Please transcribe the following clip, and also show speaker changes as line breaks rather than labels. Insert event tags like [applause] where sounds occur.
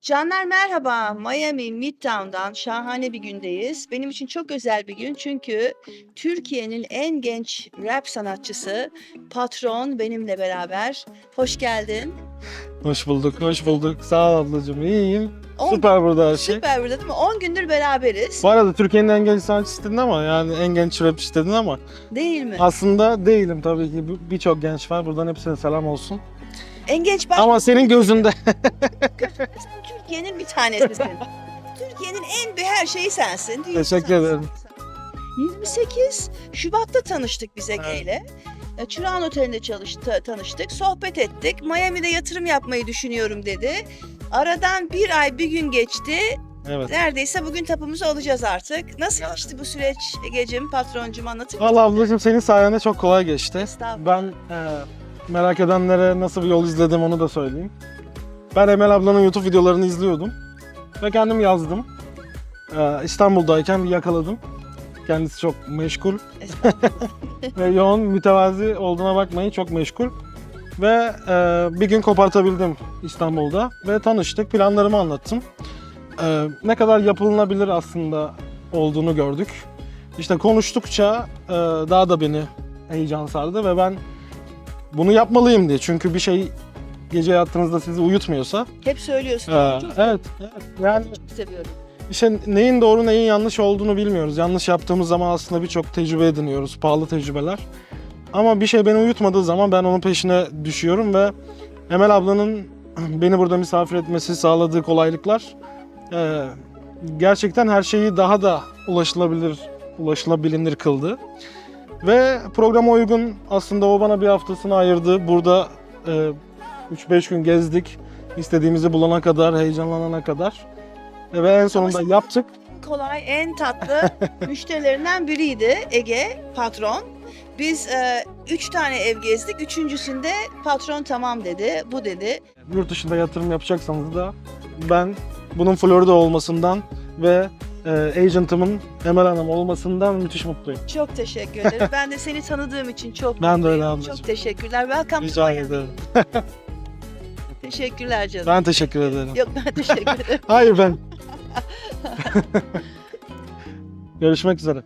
Canlar merhaba. Miami Midtown'dan şahane bir gündeyiz. Benim için çok özel bir gün çünkü Türkiye'nin en genç rap sanatçısı Patron benimle beraber. Hoş geldin.
Hoş bulduk, hoş bulduk. Sağ ol ablacığım, iyiyim.
On-
Süper burada her şey.
Süper burada değil mi? 10 gündür beraberiz.
Bu arada Türkiye'nin en genç sanatçısı dedin ama yani en genç rap istedin ama
Değil mi?
aslında değilim tabii ki. Bir- Birçok genç var. Buradan hepsine selam olsun.
En genç baş...
Ama senin gözünde. [laughs]
Sen Türkiye'nin bir tanesisin. [laughs] Türkiye'nin en bir her şeyi sensin. Dünya
Teşekkür
sensin.
ederim.
28 Şubat'ta tanıştık biz Ege ile. E, Çırağan Oteli'nde çalıştı, tanıştık, sohbet ettik. Miami'de yatırım yapmayı düşünüyorum dedi. Aradan bir ay bir gün geçti.
Evet.
Neredeyse bugün tapumuzu alacağız artık. Nasıl geçti bu süreç Ege'cim, patroncum anlatır mısın?
Valla ablacığım senin sayende çok kolay geçti.
Estağfurullah.
Ben e, merak edenlere nasıl bir yol izledim onu da söyleyeyim. Ben Emel ablanın YouTube videolarını izliyordum. Ve kendim yazdım. E, İstanbul'dayken yakaladım. Kendisi çok meşgul.
Estağfurullah. [laughs]
ve yoğun mütevazi olduğuna bakmayın çok meşgul. Ve e, bir gün kopartabildim İstanbul'da ve tanıştık planlarımı anlattım. E, ne kadar yapılınabilir aslında olduğunu gördük. İşte konuştukça e, daha da beni heyecan sardı ve ben bunu yapmalıyım diye. Çünkü bir şey gece yattığınızda sizi uyutmuyorsa.
Hep söylüyorsun.
e,
Çok
evet, evet. Yani
seviyorum.
işte neyin doğru neyin yanlış olduğunu bilmiyoruz. Yanlış yaptığımız zaman aslında birçok tecrübe ediniyoruz, pahalı tecrübeler. Ama bir şey beni uyutmadığı zaman ben onun peşine düşüyorum ve Emel ablanın [clears throat] beni burada misafir etmesi sağladığı kolaylıklar e, gerçekten her şeyi daha da ulaşılabilir, ulaşılabilir kıldı. Ve programa uygun aslında o bana bir haftasını ayırdı. Burada e, 3-5 gün gezdik. İstediğimizi bulana kadar, heyecanlanana kadar. Ve en sonunda yaptık.
kolay, en tatlı [laughs] müşterilerinden biriydi Ege, patron. Biz e, üç tane ev gezdik. Üçüncüsünde patron tamam dedi, bu dedi.
Yurt dışında yatırım yapacaksanız da ben bunun Florida olmasından ve e, agent'ımın Emel Hanım olmasından müthiş mutluyum.
Çok teşekkür ederim. [laughs] ben de seni tanıdığım için çok
Ben de öyle
mutluyum.
ablacığım.
Çok teşekkürler. Welcome to
Rica
Miami.
ederim. [laughs]
Teşekkürler canım.
Ben teşekkür ederim.
Yok ben teşekkür [laughs] ederim.
Hayır ben. Görüşmek üzere.